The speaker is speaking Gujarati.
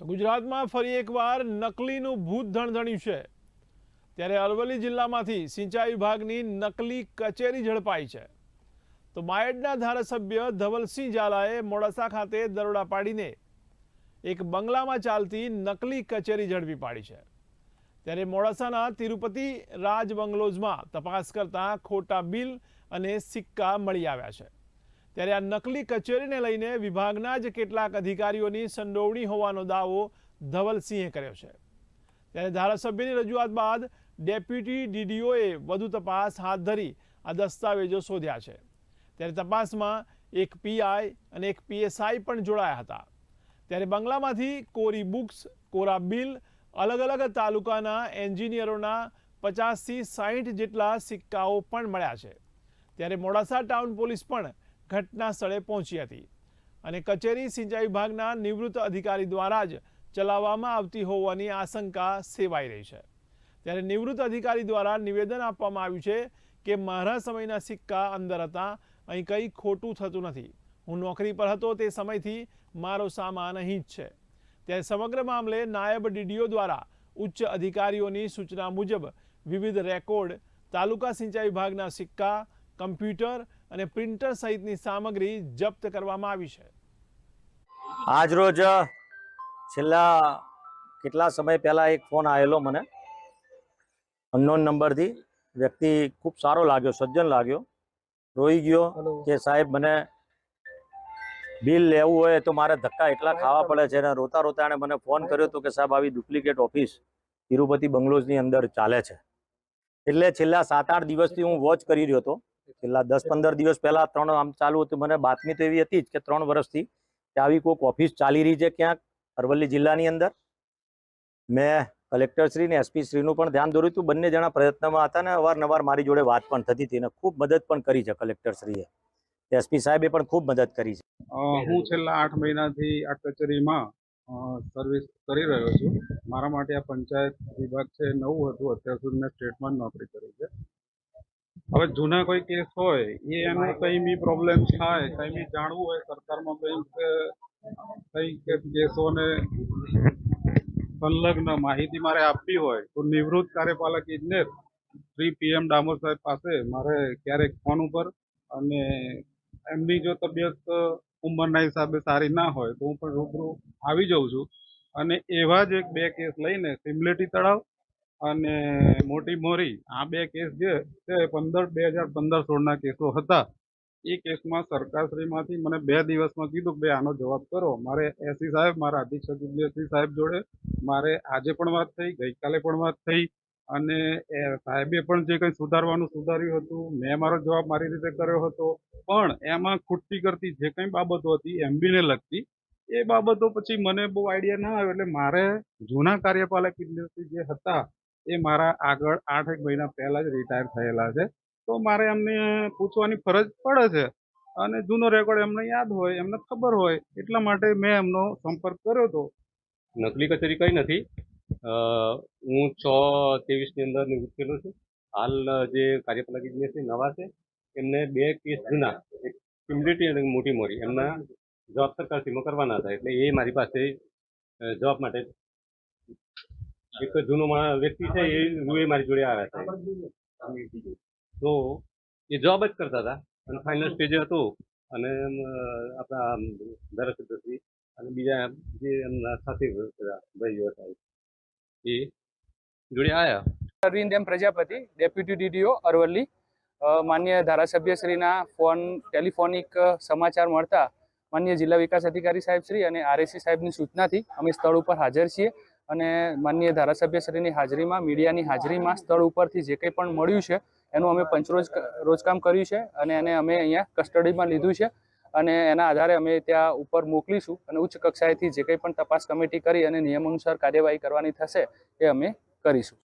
તો ગુજરાતમાં ફરી એકવાર નકલીનું ભૂત ધણધણ્યું છે. ત્યારે અરવલ્લી જિલ્લામાંથી સિંચાઈ વિભાગની નકલી કચેરી ઝડપાઈ છે. તો માયડના ધારાસભ્ય ધવલસિંહ ઝાલાએ મોડાસા ખાતે દરોડા પાડીને એક બંગલામાં ચાલતી નકલી કચેરી ઝડપી પાડી છે. ત્યારે મોડાસાના તિરુપતિ રાજ બંગલોઝમાં તપાસ કરતાં ખોટા બિલ અને સિક્કા મળી આવ્યા છે. ત્યારે આ નકલી કચેરીને લઈને વિભાગના જ કેટલાક અધિકારીઓની સંડોવણી હોવાનો દાવો ધવલસિંહે કર્યો છે. ત્યારે ધારાસભ્યની રજૂઆત બાદ ડેપ્યુટી ડીડીઓએ વધુ તપાસ હાથ ધરી આ દસ્તાવેજો શોધ્યા છે. ત્યારે તપાસમાં એક પીઆઈ અને એક પીએસઆઈ પણ જોડાયા હતા. ત્યારે બંગલામાંથી કોરી બુક્સ, કોરા બિલ, અલગ અલગ તાલુકાના એન્જિનિયરોના પચાસથી સાહીઠ જેટલા સિક્કાઓ પણ મળ્યા છે. ત્યારે મોડાસા ટાઉન પોલીસ પણ ઘટના સ્થળે પહોંચી હતી અને કચેરી સિંચાઈ વિભાગના નિવૃત્ત અધિકારી દ્વારા જ ચલાવવામાં આવતી હોવાની આશંકા સેવાઈ રહી છે. ત્યારે નિવૃત્ત અધિકારી દ્વારા નિવેદન આપવામાં આવ્યું છે કે મારા સમયના સિક્કા અંદર હતા, અહીં કંઈ ખોટું થતું નથી. હું નોકરી પર હતો તે સમયથી મારો સામાન અહીં જ છે. ત્યારે સમગ્ર મામલે નાયબ ડીડીઓ દ્વારા ઉચ્ચ અધિકારીઓની સૂચના મુજબ વિવિધ રેકોર્ડ, તાલુકા સિંચાઈ વિભાગના સિક્કા, કમ્પ્યુટર અને પ્રિન્ટર સહિતની સામગ્રી જપ્ત કરવામાં આવી છે. આજ રોજ છેલ્લા કેટલા સમય પહેલા એક ફોન આવેલો મને. અનનોન નંબરથી વ્યક્તિ ખૂબ સારો લાગ્યો સજ્જન લાગ્યો. રોઈ ગયો કે સાહેબ મને બિલ લેવું હોય તો મારે ધક્કા એટલા ખાવા પડે છે અને રોતા રોતા એણે મને ફોન કર્યો હતો કે સાહેબ આવી ડુપ્લિકેટ ઓફિસ તિરુપતિ બંગલોઝની અંદર ચાલે છે. એટલે છેલ્લા સાત આઠ દિવસથી હું વોચ કરી રહ્યો હતો. છેલ્લા દસ પંદર દિવસ પહેલા ત્રણ આમ ચાલુ હતું. મને બાતમી તો એવી હતી જ કે ત્રણ વર્ષથી કે આવી કોઈક ઓફિસ ચાલી રહી છે ક્યાંક અરવલ્લી જિલ્લાની અંદર. મેં કલેક્ટર શ્રી ને એસપી શ્રીનું પણ ધ્યાન દોર્યું હતું. બંને જણા પ્રયત્નમાં હતા ને અવારનવાર મારી જોડે વાત પણ થતી હતી ને ખૂબ મદદ પણ કરી છે કલેક્ટર શ્રીએ. એસપી સાહેબે પણ ખૂબ મદદ કરી છે. હું છેલ્લા આઠ મહિનાથી આ કચેરીમાં સર્વિસ કરી રહ્યો છું. મારા માટે આ પંચાયત વિભાગ છે નવું હતું. અત્યાર સુધી મેં સ્ટેટમાં નોકરી કરી છે. હવે જૂના કોઈ કેસ હોય એ એને કંઈ બી પ્રોબ્લેમ થાય કંઈ બી જાણવું હોય સરકારમાં કંઈક કંઈક કેસોને સંલગ્ન માહિતી મારે આપવી હોય તો નિવૃત્ત કાર્યપાલક ઇજનેર શ્રી પીએમ ડામોર સાહેબ પાસે મારે ક્યારેક ફોન ઉપર અને એમની જો તબિયત ઉંમરના હિસાબે સારી ના હોય તો હું પણ રૂબરૂ આવી જાઉં છું. અને એવા જ એક બે કેસ લઈને સિમલેટી તળાવ અને મોટી મોરી, આ બે કેસ જે છે, પંદર, બે હજાર પંદર સોળના કેસો હતા. એ કેસમાં સરકારશ્રીમાંથી મને બે દિવસમાં કીધું કે ભાઈ આનો જવાબ કરો. મારે એસી સાહેબ, મારા અધિક્ષક એસી સાહેબ જોડે, મારે આજે પણ વાત થઈ, ગઈકાલે પણ વાત થઈ, અને એ સાહેબે પણ જે કંઈ સુધારવાનું સુધાર્યું હતું, મેં મારો જવાબ મારી રીતે કર્યો હતો. પણ એમાં ખૂટતી કરતી જે કંઈ બાબતો હતી એમબીને લગતી, એ બાબતો પછી મને બહુ આઈડિયા ના આવ્યો. એટલે મારે જૂના કાર્યપાલક ઇજનેરશ્રી જે હતા એ મારા આગળ આઠ એક મહિના પહેલા જ રિટાયર થયેલા છે. તો મારે એમને પૂછવાની ફરજ પડે છે. અને જૂનો રેકોર્ડ એમને યાદ હોય, એમને ખબર હોય, એટલા માટે મેં એમનો સંપર્ક કર્યો હતો. નકલી કચેરી કઈ નથી. હું છ ત્રેવીસની અંદર નિવૃત્ત થયેલો છું. હાલ જે કાર્યપાલક ઇજનેર નવા છે, એમને બે કેસ જૂના, એક સિમ્યુલિટી અને મોટી મોરી એમના જવાબ સરકારશ્રીમાં કરવાના હતા. એટલે એ મારી પાસે જવાબ માટે એક જૂનો વ્યક્તિ છે, એ રૂએ મારી જોડે આવ્યા હતા. તો એ જોબ જ કરતા હતા. અને ફાઇનલ સ્ટેજે હતું. અને આપણા ધારાસભ્યશ્રી અને બીજા જે એમના સાથે ભાઈઓ હતા એ. જોડે આવ્યા Arvind M Prajapati, deputy DDO, Aravalli. માન્ય ધારાસભ્યશ્રીના ફોન, ટેલિફોનિક સમાચાર મળતા માન્ય જિલ્લા વિકાસ અધિકારી સાહેબ શ્રી અને આરએસી સાહેબની સૂચનાથી અમે સ્થળ ઉપર હાજર છીએ. અને માનનીય ધારાસભ્યશ્રીની હાજરીમાં, મીડિયાની હાજરીમાં, સ્થળ ઉપરથી જે કંઈ પણ મળ્યું છે, એનું અમે પંચરોજ રોજકામ કર્યું છે અને એને અમે અહીંયા કસ્ટડીમાં લીધું છે. અને એના આધારે અમે ત્યાં ઉપર મોકલીશું અને ઉચ્ચ કક્ષાએથી જે કંઈ પણ તપાસ કમિટી કરી અને નિયમ અનુસાર કાર્યવાહી કરવાની થશે એ અમે કરીશું.